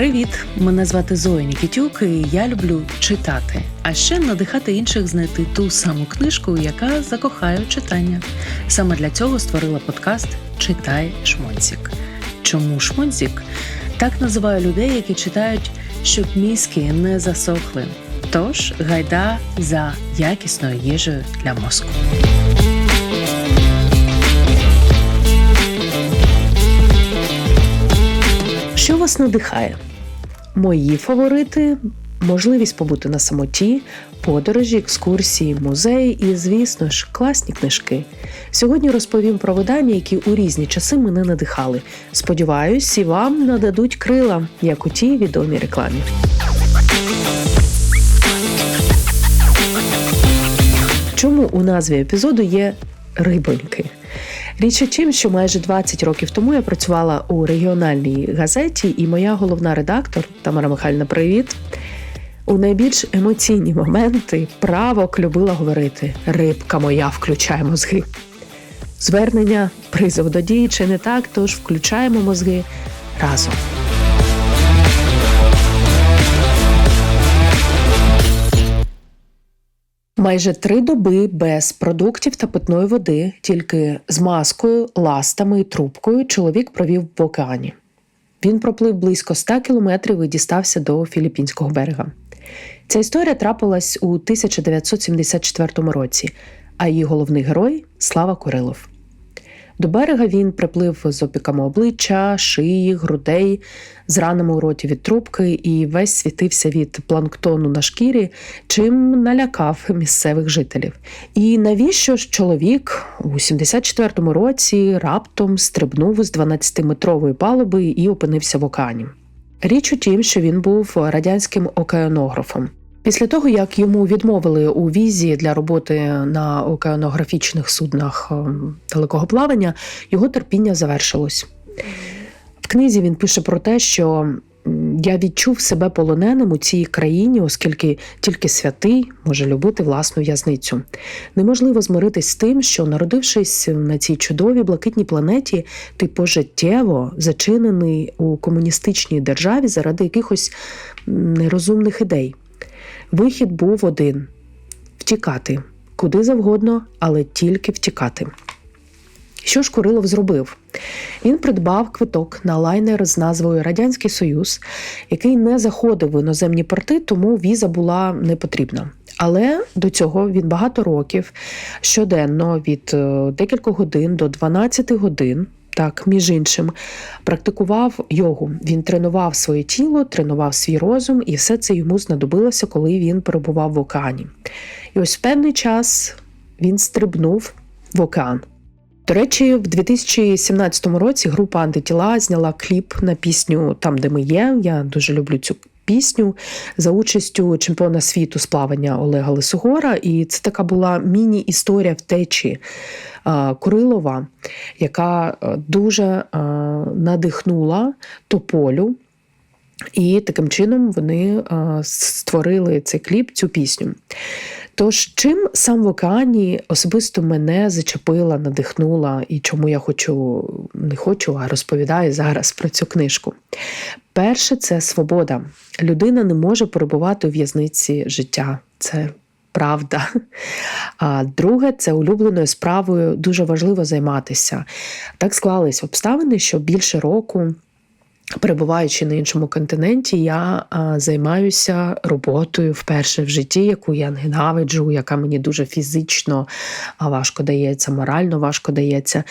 Привіт! Мене звати Зоя Нікітюк, і я люблю читати, а ще надихати інших знайти ту саму книжку, яка закохає читання. Саме для цього створила подкаст Читай Шмонзік. Чому Шмонзік? Так називаю людей, які читають, щоб мізки не засохли. Тож гайда за якісною їжею для мозку. Що вас надихає? Мої фаворити можливість побути на самоті, подорожі, екскурсії, музеї і, звісно ж, класні книжки. Сьогодні розповім про видання, які у різні часи мене надихали. Сподіваюсь, і вам нададуть крила, як у тій відомій рекламі. Чому у назві епізоду є рибоньки? Річ у тім, що майже 20 років тому я працювала у регіональній газеті, і моя головна редактор Тамара Михайлівна, привіт. У найбільш емоційні моменти правок любила говорити Рибка моя, включай мозги. Звернення, призов до дії чи не так, тож включаємо мозги разом. Майже три доби без продуктів та питної води, тільки з маскою, ластами і трубкою чоловік провів в океані. Він проплив близько 100 кілометрів і дістався до філіппінського берега. Ця історія трапилась у 1974 році, а її головний герой Слава Курилов. До берега він приплив з опіками обличчя, шиї, грудей, з ранами у роті від трубки і весь світився від планктону на шкірі, чим налякав місцевих жителів. І навіщо ж чоловік у 74-му році раптом стрибнув з 12-метрової палуби і опинився в океані? Річ у тім, що він був радянським океанографом. Після того, як йому відмовили у візі для роботи на океанографічних суднах ем, далекого плавання, його терпіння завершилось. В книзі він пише про те, що я відчув себе полоненим у цій країні, оскільки тільки святий може любити власну в'язницю. Неможливо змиритись з тим, що, народившись на цій чудовій блакитній планеті, ти пожиттєво зачинений у комуністичній державі заради якихось нерозумних ідей. Вихід був один втікати куди завгодно, але тільки втікати. Що ж Курилов зробив? Він придбав квиток на лайнер з назвою Радянський Союз, який не заходив в іноземні порти, тому віза була не потрібна. Але до цього він багато років щоденно від е, декількох годин до 12 годин так, між іншим, практикував йогу. Він тренував своє тіло, тренував свій розум, і все це йому знадобилося, коли він перебував в океані. І ось в певний час він стрибнув в океан. До речі, в 2017 році група антитіла зняла кліп на пісню Там, де ми є. Я дуже люблю цю пісню за участю чемпіона світу з плавання Олега Лисогора. І це така була міні-історія втечі Курилова, яка дуже надихнула тополю. І таким чином вони створили цей кліп, цю пісню. Тож, чим сам в океані особисто мене зачепила, надихнула, і чому я хочу, не хочу, а розповідаю зараз про цю книжку. Перше, це свобода. Людина не може перебувати у в'язниці життя. Це правда. А друге, це улюбленою справою дуже важливо займатися. Так склались обставини, що більше року. Перебуваючи на іншому континенті, я займаюся роботою вперше в житті, яку я ненавиджу, яка мені дуже фізично важко дається, морально важко дається.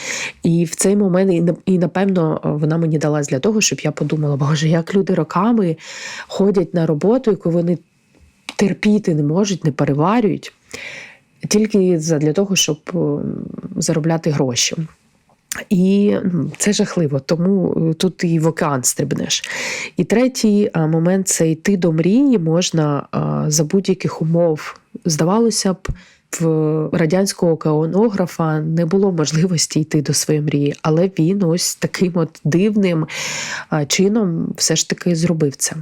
І в цей момент, і напевно, вона мені далась для того, щоб я подумала, боже, як люди роками ходять на роботу, яку вони терпіти не можуть, не переварюють, тільки для того, щоб заробляти гроші. І це жахливо, тому е, тут і в океан стрибнеш. І третій момент це йти до мрії можна за будь-яких умов. Здавалося б, в радянського океанографа не було можливості йти до своєї мрії, але він ось таким от дивним чином все ж таки зробив це.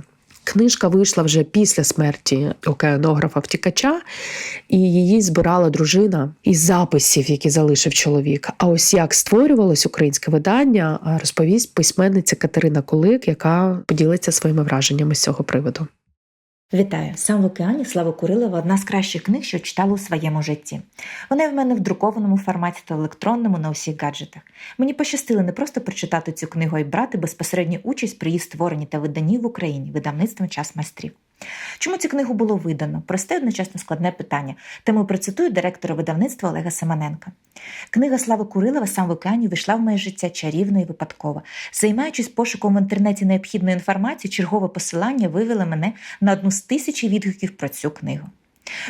Книжка вийшла вже після смерті океанографа втікача, і її збирала дружина із записів, які залишив чоловік. А ось як створювалось українське видання, розповість письменниця Катерина Кулик, яка поділиться своїми враженнями з цього приводу. Вітаю! Сам в океані Слава Курилова одна з кращих книг, що читала у своєму житті. Вона в мене в друкованому форматі та електронному на усіх гаджетах. Мені пощастило не просто прочитати цю книгу, а й брати безпосередню участь при її створенні та виданні в Україні видавництвом час майстрів. Чому цю книгу було видано? Просте одночасно складне питання. Тому процитую директора видавництва Олега Семененка. Книга Слави Курилова сам в океані вийшла в моє життя чарівно і випадково. Займаючись пошуком в інтернеті необхідної інформації, чергове посилання вивело мене на одну з тисячі відгуків про цю книгу.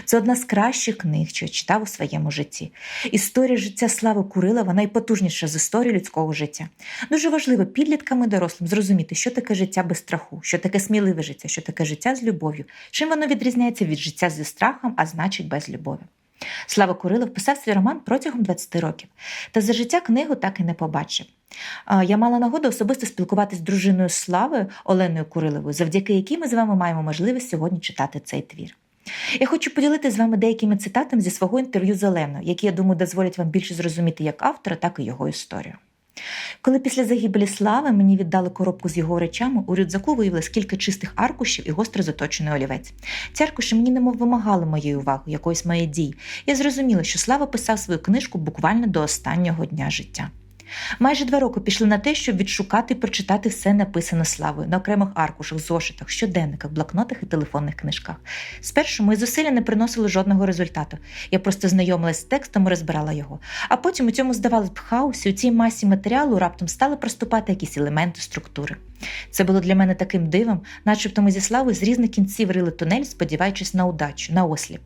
Це одна з кращих книг, що я читав у своєму житті. Історія життя Слави Курилова найпотужніша з історії людського життя. Дуже важливо підліткам і дорослим зрозуміти, що таке життя без страху, що таке сміливе життя, що таке життя з любов'ю, чим воно відрізняється від життя зі страхом, а значить без любові. Слава Курилов писав свій роман протягом 20 років, та за життя книгу так і не побачив. Я мала нагоду особисто спілкуватися з дружиною Слави Оленою Куриловою, завдяки якій ми з вами маємо можливість сьогодні читати цей твір. Я хочу поділитися з вами деякими цитатами зі свого інтерв'ю з Оленою, які, я думаю, дозволять вам більше зрозуміти як автора, так і його історію. Коли після загибелі слави мені віддали коробку з його речами, у рюкзаку виявилось кілька чистих аркушів і гостро заточений олівець. Ці аркуші мені немов вимагали моєї уваги, якоїсь моєї дії. Я зрозуміла, що Слава писав свою книжку буквально до останнього дня життя. Майже два роки пішли на те, щоб відшукати і прочитати все написане славою на окремих аркушах, зошитах, щоденниках, блокнотах і телефонних книжках. Спершу мої зусилля не приносили жодного результату. Я просто знайомилась з текстом і розбирала його. А потім у цьому, здавалось б, хаосі, у цій масі матеріалу раптом стали проступати якісь елементи структури. Це було для мене таким дивом, начебто ми зі славою з різних кінців рили тунель, сподіваючись на удачу, на осліп.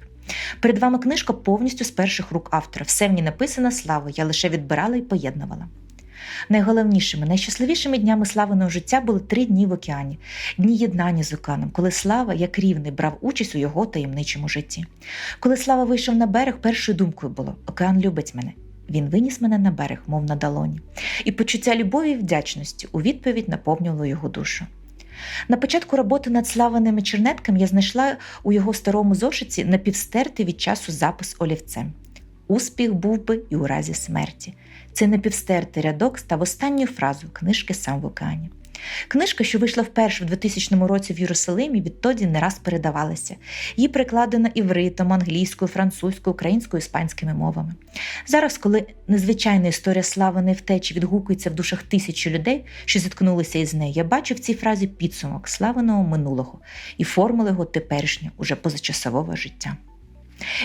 Перед вами книжка повністю з перших рук автора. Все в ній написано славою, я лише відбирала і поєднувала. Найголовнішими, найщасливішими днями славиного життя були три дні в океані, дні єднання з океаном, коли слава, як рівний, брав участь у його таємничому житті. Коли слава вийшов на берег, першою думкою було Океан любить мене. Він виніс мене на берег, мов на долоні, і почуття любові і вдячності у відповідь наповнювало його душу. На початку роботи над славаними чернетками я знайшла у його старому зошиті напівстертий від часу запис олівцем. Успіх був би і у разі смерті. Цей напівстертий рядок став останньою фразою книжки Сам в океані. Книжка, що вийшла вперше в 2000 році в Єрусалимі, відтоді не раз передавалася. Її перекладено івритом, англійською, французькою, українською, іспанськими мовами. Зараз, коли незвичайна історія славаної втечі відгукується в душах тисячі людей, що зіткнулися із нею, я бачу в цій фразі підсумок славаного минулого і формули його теперішнього, уже позачасового життя.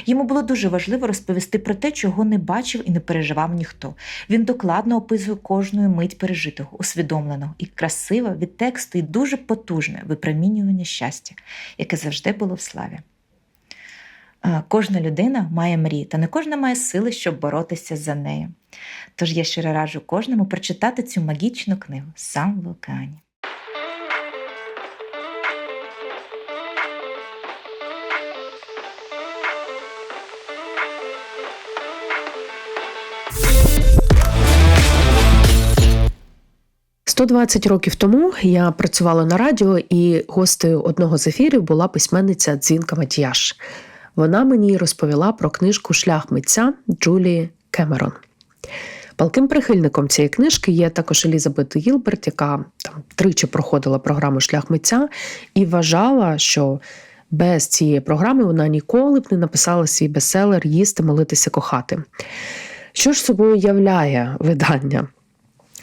Йому було дуже важливо розповісти про те, чого не бачив і не переживав ніхто. Він докладно описує кожну мить пережитого, усвідомленого і красиво від тексту і дуже потужне випромінювання щастя, яке завжди було в славі. Кожна людина має мрії, та не кожна має сили, щоб боротися за нею. Тож я щиро раджу кожному прочитати цю магічну книгу сам в океані. Сто двадцять років тому я працювала на радіо, і гостею одного з ефірів була письменниця Дзвінка Матіяш. Вона мені розповіла про книжку Шлях митця Джулії Кемерон. Палким прихильником цієї книжки є також Елізабет Гілберт, яка там тричі проходила програму Шлях митця і вважала, що без цієї програми вона ніколи б не написала свій бестселер Їсти, молитися, кохати. Що ж собою являє видання?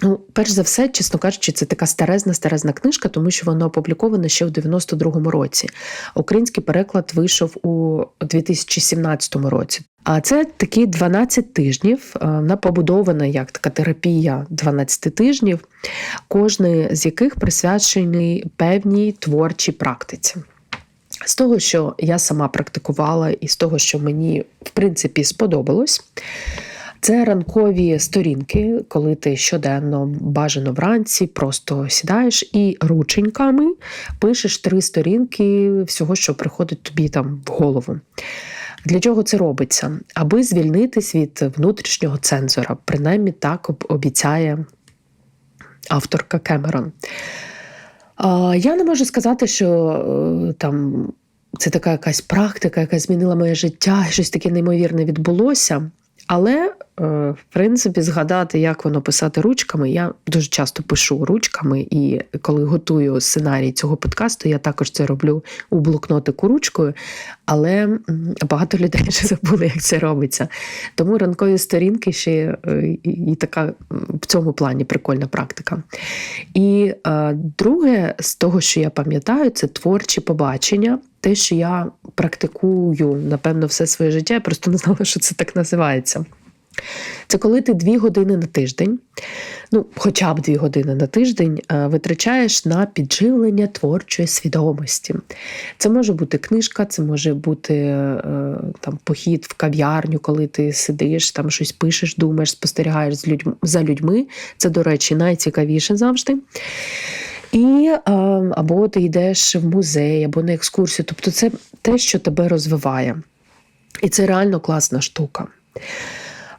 Ну, перш за все, чесно кажучи, це така старезна старезна книжка, тому що вона опублікована ще в 92-му році. Український переклад вийшов у 2017 році. А це такі 12 тижнів. Вона побудована як така терапія 12 тижнів, кожний з яких присвячений певній творчій практиці. З того, що я сама практикувала, і з того, що мені в принципі сподобалось. Це ранкові сторінки, коли ти щоденно бажано вранці, просто сідаєш і рученьками пишеш три сторінки всього, що приходить тобі там в голову. Для чого це робиться? Аби звільнитись від внутрішнього цензора, принаймні так обіцяє авторка Кемерон. Я не можу сказати, що е, там це така якась практика, яка змінила моє життя, щось таке неймовірне відбулося. Але, в принципі, згадати, як воно писати ручками, я дуже часто пишу ручками, і коли готую сценарій цього подкасту, я також це роблю у блокнотику ручкою. Але багато людей вже забули, як це робиться. Тому ранкові сторінки ще е, і така в цьому плані прикольна практика. І е, друге, з того, що я пам'ятаю, це творчі побачення. Те, що я практикую, напевно, все своє життя, я просто не знала, що це так називається. Це коли ти дві години на тиждень, ну, хоча б дві години на тиждень, е, витрачаєш на підживлення творчої свідомості. Це може бути книжка, це може бути е, там, похід в кав'ярню, коли ти сидиш, там щось пишеш, думаєш, спостерігаєш за людьми. Це, до речі, найцікавіше завжди. І е, або ти йдеш в музей, або на екскурсію. Тобто це те, що тебе розвиває. І це реально класна штука.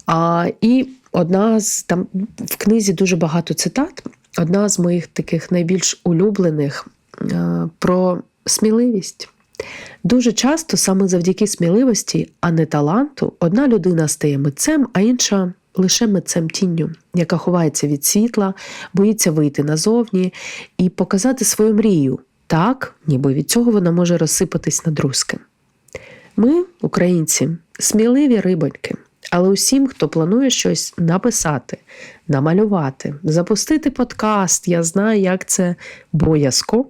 А, І одна з там в книзі дуже багато цитат. Одна з моїх таких найбільш улюблених е, про сміливість. Дуже часто саме завдяки сміливості, а не таланту, одна людина стає митцем, а інша лише митцем тінню, яка ховається від світла, боїться вийти назовні і показати свою мрію так, ніби від цього вона може розсипатись на друзки. Ми, українці, сміливі рибоньки, але усім, хто планує щось написати, намалювати, запустити подкаст, я знаю, як це боязко.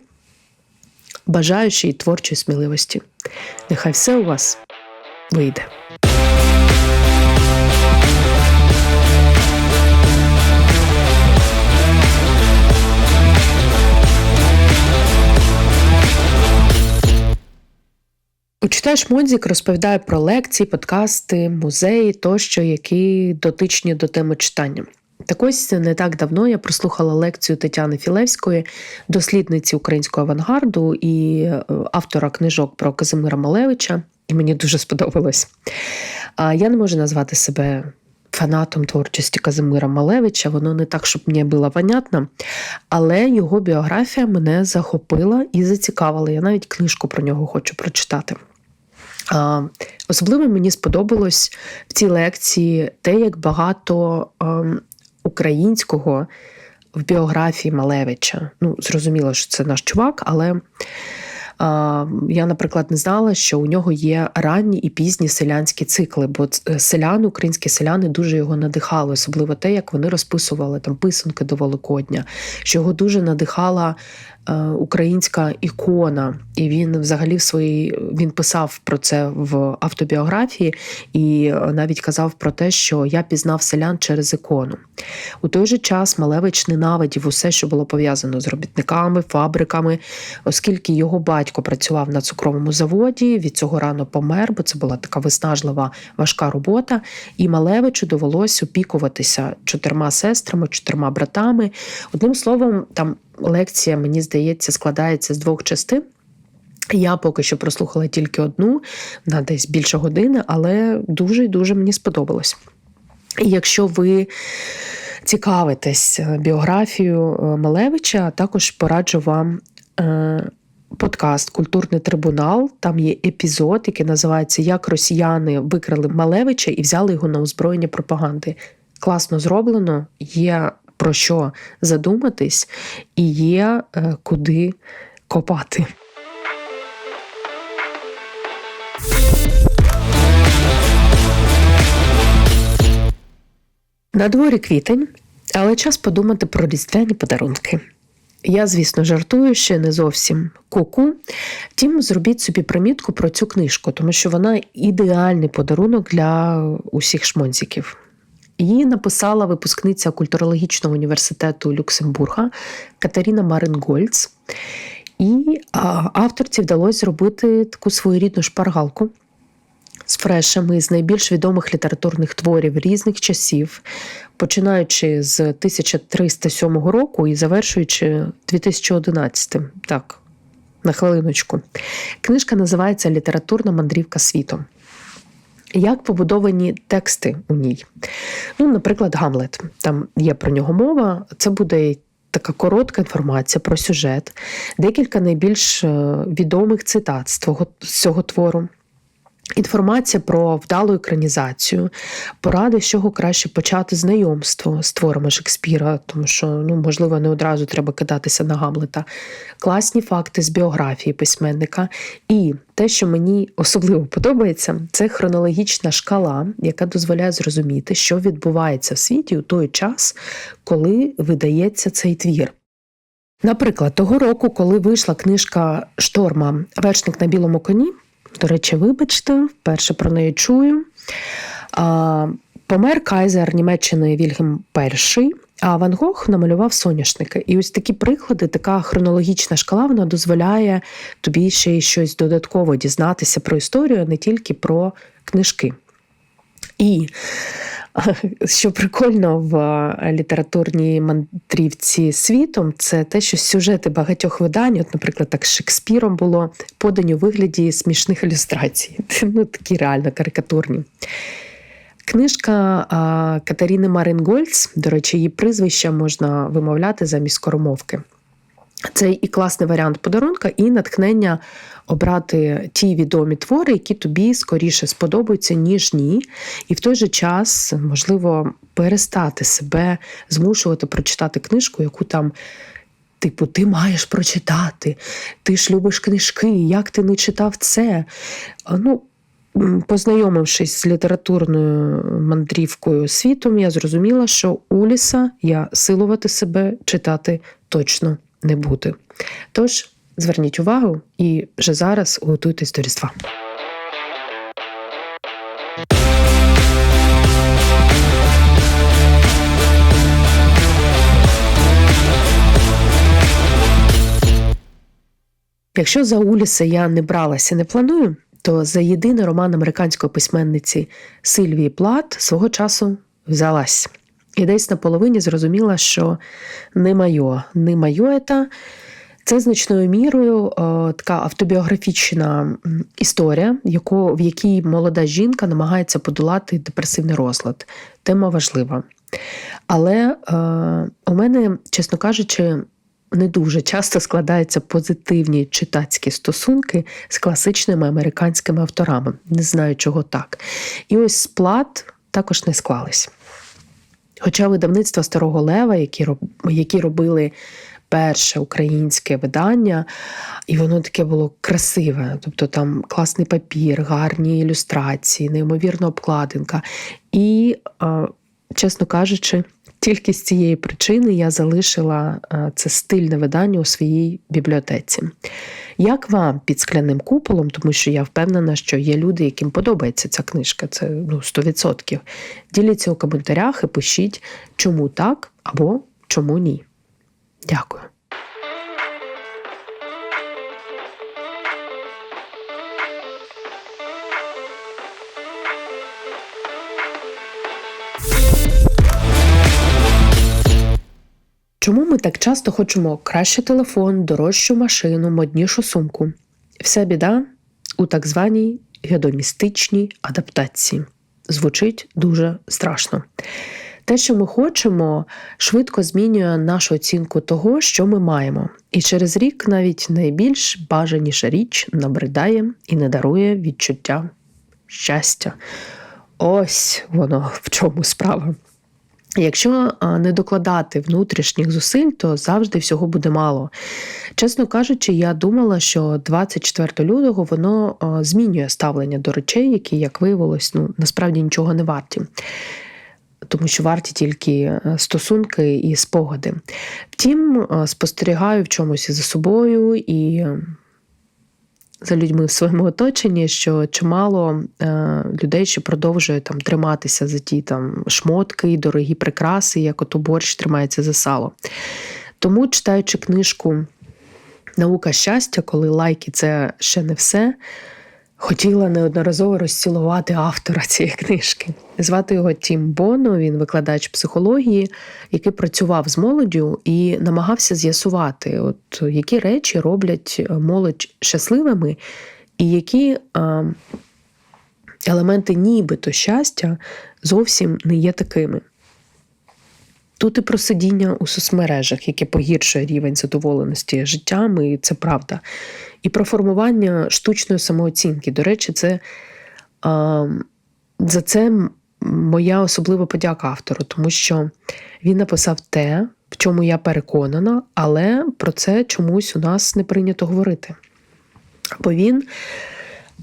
Бажаю ще й творчої сміливості. Нехай все у вас вийде. Учитаєш Модзік розповідає про лекції, подкасти, музеї тощо, які дотичні до теми читання. Так ось не так давно я прослухала лекцію Тетяни Філевської, дослідниці українського авангарду і е, автора книжок про Казимира Малевича, і мені дуже сподобалось. Я не можу назвати себе фанатом творчості Казимира Малевича, воно не так, щоб мені було понятно, але його біографія мене захопила і зацікавила. Я навіть книжку про нього хочу прочитати. Особливо мені сподобалось в цій лекції те, як багато ем, українського в біографії Малевича. Ну, зрозуміло, що це наш чувак, але я, наприклад, не знала, що у нього є ранні і пізні селянські цикли, бо е, селяни, українські селяни дуже його надихали, особливо те, як вони розписували там писанки до Великодня, що його дуже надихала е, українська ікона, і він взагалі в своїй він писав про це в автобіографії і е, навіть казав про те, що я пізнав селян через ікону. У той же час Малевич ненавидів усе, що було пов'язано з робітниками, фабриками, оскільки його батько працював на цукровому заводі, від цього рано помер, бо це була така виснажлива важка робота. І Малевичу довелося опікуватися чотирма сестрами, чотирма братами. Одним словом, там лекція, мені здається, складається з двох частин. Я поки що прослухала тільки одну на десь більше години, але дуже і дуже мені сподобалось. І якщо ви цікавитесь біографією Малевича, також пораджу вам е, подкаст Культурний трибунал. Там є епізод, який називається Як росіяни викрали Малевича і взяли його на озброєння пропаганди. Класно зроблено, є про що задуматись, і є е, куди копати. На дворі квітень, але час подумати про різдвяні подарунки. Я, звісно, жартую ще не зовсім куку. Втім, зробіть собі примітку про цю книжку, тому що вона ідеальний подарунок для усіх шмонзиків. Її написала випускниця культурологічного університету Люксембурга Катерина Марингольц. І авторці вдалося зробити таку своєрідну шпаргалку з фрешами з найбільш відомих літературних творів різних часів, починаючи з 1307 року і завершуючи 2011. Так, на хвилиночку. Книжка називається Літературна мандрівка світом. Як побудовані тексти у ній? Ну, Наприклад, Гамлет. Там є про нього мова. Це буде така коротка інформація про сюжет, декілька найбільш е, відомих цитат з цього твору. Інформація про вдалу екранізацію, поради, з чого краще почати знайомство з творами Шекспіра, тому що, ну, можливо, не одразу треба кидатися на Гамлета, класні факти з біографії письменника. І те, що мені особливо подобається, це хронологічна шкала, яка дозволяє зрозуміти, що відбувається в світі у той час, коли видається цей твір. Наприклад, того року, коли вийшла книжка Шторма Вершник на білому коні. До речі, вибачте, вперше про неї чую. Помер кайзер Німеччини Вільгем І, а Ван Гог намалював соняшники. І ось такі приклади, така хронологічна шкала, вона дозволяє тобі ще й щось додатково дізнатися про історію, а не тільки про книжки. І що прикольно в літературній мандрівці світом, це те, що сюжети багатьох видань, от, наприклад, так з Шекспіром було подані у вигляді смішних ілюстрацій. Ну, такі реально карикатурні. Книжка а, Катеріни Марингольц, до речі, її прізвище можна вимовляти замість скоромовки. Це і класний варіант подарунка, і натхнення обрати ті відомі твори, які тобі скоріше сподобаються, ніж ні. І в той же час, можливо, перестати себе змушувати прочитати книжку, яку там. Типу, ти маєш прочитати, ти ж любиш книжки, як ти не читав це? Ну, Познайомившись з літературною мандрівкою світом, я зрозуміла, що Уліса я силувати себе читати точно не буду. Тож зверніть увагу і вже зараз готуйтесь до Різдва. Якщо за Уліса я не бралася, не планую, то за єдиний роман американської письменниці Сильвії Плат свого часу взялась. І десь на половині зрозуміла, що не майо, не майо це. Це значною мірою о, така автобіографічна історія, яку, в якій молода жінка намагається подолати депресивний розлад. Тема важлива. Але е, у мене, чесно кажучи, не дуже часто складаються позитивні читацькі стосунки з класичними американськими авторами. Не знаю, чого так. І ось сплат також не склались. Хоча видавництва Старого Лева, які які робили перше українське видання, і воно таке було красиве. Тобто там класний папір, гарні ілюстрації, неймовірна обкладинка. І, чесно кажучи, тільки з цієї причини я залишила це стильне видання у своїй бібліотеці. Як вам під скляним куполом, тому що я впевнена, що є люди, яким подобається ця книжка, це ну, 100%. Діліться у коментарях і пишіть, чому так або чому ні. Дякую. Чому ми так часто хочемо кращий телефон, дорожчу машину, моднішу сумку? Вся біда у так званій гедоністичній адаптації. Звучить дуже страшно. Те, що ми хочемо, швидко змінює нашу оцінку того, що ми маємо. І через рік навіть найбільш бажаніша річ набридає і не дарує відчуття щастя. Ось воно в чому справа. Якщо не докладати внутрішніх зусиль, то завжди всього буде мало. Чесно кажучи, я думала, що 24 лютого воно змінює ставлення до речей, які, як виявилось, ну насправді нічого не варті. Тому що варті тільки стосунки і спогади. Втім, спостерігаю в чомусь за собою і за людьми в своєму оточенні, що чимало е, людей що продовжує там триматися за ті там шмотки, дорогі прикраси, як ото борщ тримається за сало. Тому, читаючи книжку Наука щастя, коли лайки це ще не все. Хотіла неодноразово розцілувати автора цієї книжки. Звати його Тім Боно, він викладач психології, який працював з молоддю і намагався з'ясувати, от які речі роблять молодь щасливими, і які а, елементи нібито щастя зовсім не є такими. Тут і про сидіння у соцмережах, яке погіршує рівень задоволеності життям, і це правда. І про формування штучної самооцінки. До речі, це за це моя особлива подяка автору, тому що він написав те, в чому я переконана, але про це чомусь у нас не прийнято говорити. Бо він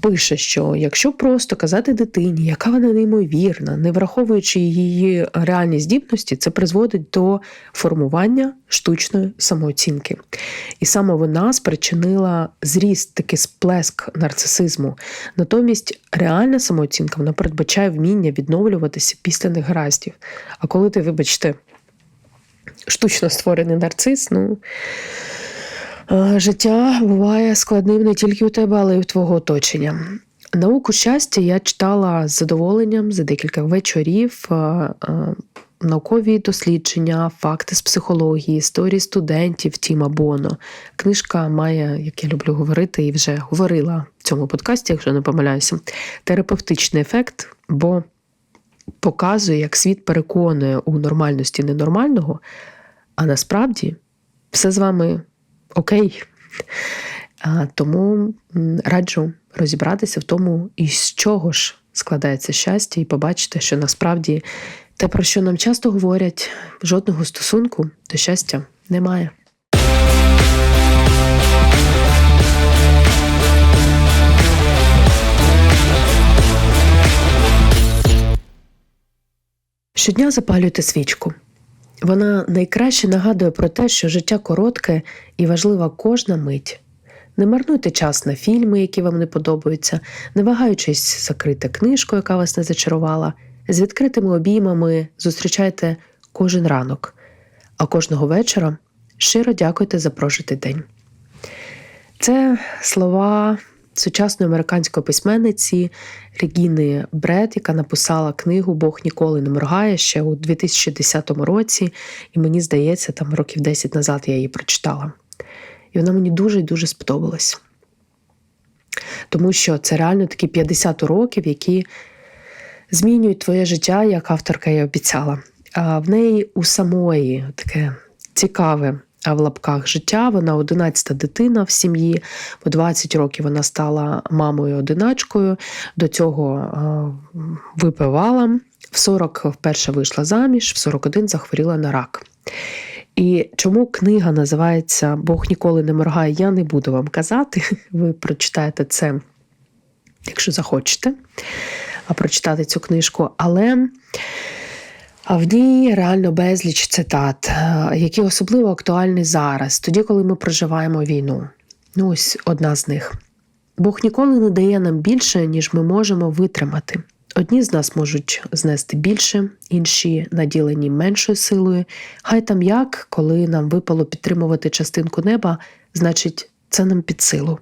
пише, що якщо просто казати дитині, яка вона неймовірна, не враховуючи її реальні здібності, це призводить до формування штучної самооцінки. І саме вона спричинила зріст, такий сплеск нарцисизму. Натомість реальна самооцінка вона передбачає вміння відновлюватися після негараздів. А коли ти, вибачте, штучно створений нарцис, ну. Е, Життя буває складним не тільки у тебе, але й у твого оточення. Науку щастя я читала з задоволенням за декілька вечорів. е, е, Наукові дослідження, факти з психології, історії студентів Тіма Боно. Книжка має, як я люблю говорити, і вже говорила в цьому подкасті, якщо не помиляюся, терапевтичний ефект, бо показує, як світ переконує у нормальності ненормального, а насправді все з вами окей. Тому раджу розібратися в тому, із чого ж складається щастя, і побачити, що насправді те, про що нам часто говорять, жодного стосунку до щастя немає. Щодня запалюйте свічку. Вона найкраще нагадує про те, що життя коротке і важлива кожна мить. Не марнуйте час на фільми, які вам не подобаються, не вагаючись закрити книжку, яка вас не зачарувала, з відкритими обіймами зустрічайте кожен ранок, а кожного вечора щиро дякуйте за прожитий день. Це слова сучасної американської письменниці Регіни Бред, яка написала книгу Бог ніколи не моргає ще у 2010 році, і мені здається, там років 10 назад я її прочитала. І вона мені дуже і дуже сподобалась. Тому що це реально такі 50 років, які змінюють твоє життя, як авторка і обіцяла. А в неї у самої таке цікаве в лапках життя. Вона 11-та дитина в сім'ї. По 20 років вона стала мамою одиначкою. До цього е, випивала. В 40 вперше вийшла заміж, в 41 захворіла на рак. І чому книга називається Бог ніколи не моргає, я не буду вам казати. Ви прочитаєте це, якщо захочете, прочитати цю книжку. Але а в ній реально безліч цитат, е, які особливо актуальні зараз, тоді, коли ми проживаємо війну. Ну, ось одна з них. Бог ніколи не дає нам більше, ніж ми можемо витримати. Одні з нас можуть знести більше, інші наділені меншою силою. Хай там як, коли нам випало підтримувати частинку неба, значить, це нам під силу.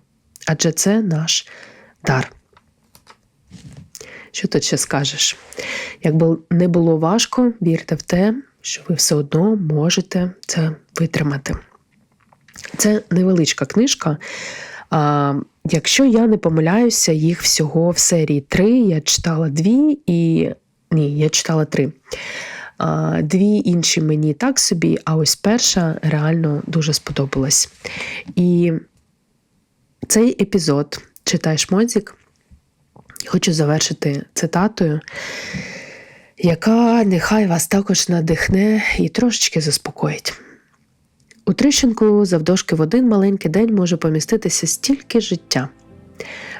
Адже це наш дар. Що тут ще скажеш? Якби не було важко, вірте в те, що ви все одно можете це витримати. Це невеличка книжка. А, Якщо я не помиляюся, їх всього в серії три. Я читала дві і. Ні, я читала три. А, Дві інші мені так собі, а ось перша реально дуже сподобалась. І цей епізод читаєш Модзік, хочу завершити цитатою, яка нехай вас також надихне і трошечки заспокоїть. У тріщинку завдовжки в один маленький день може поміститися стільки життя.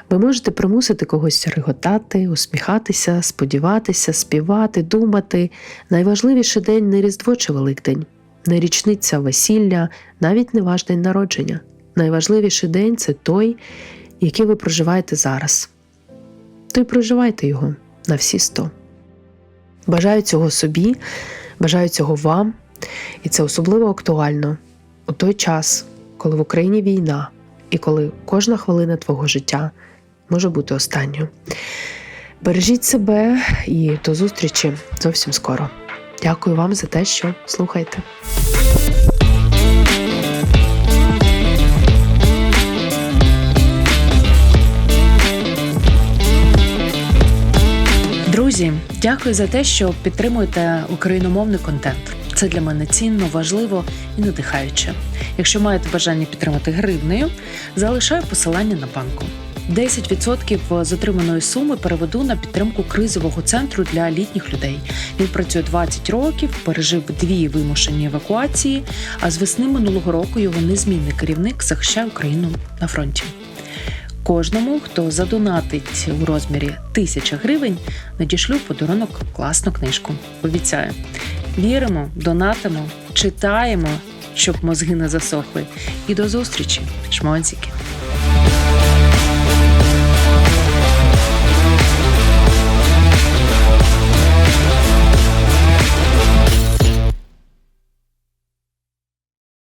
Ви можете примусити когось реготати, усміхатися, сподіватися, співати, думати. Найважливіший день не Різдво чи Великдень, не річниця весілля, навіть не ваш день народження. Найважливіший день це той, який ви проживаєте зараз. То й проживайте його на всі сто. Бажаю цього собі, бажаю цього вам, і це особливо актуально у той час, коли в Україні війна, і коли кожна хвилина твого життя може бути останньою. Бережіть себе і до зустрічі зовсім скоро. Дякую вам за те, що слухаєте. Друзі, дякую за те, що підтримуєте україномовний контент. Це для мене цінно, важливо і надихаюче. Якщо маєте бажання підтримати гривнею, залишаю посилання на банку. 10% з отриманої суми переведу на підтримку кризового центру для літніх людей. Він працює 20 років, пережив дві вимушені евакуації. А з весни минулого року його незмінний керівник захищає Україну на фронті. Кожному, хто задонатить у розмірі тисяча гривень, надішлю подарунок класну книжку. Обіцяю. Віримо, донатимо, читаємо, щоб мозги не засохли. І до зустрічі, шмонзики!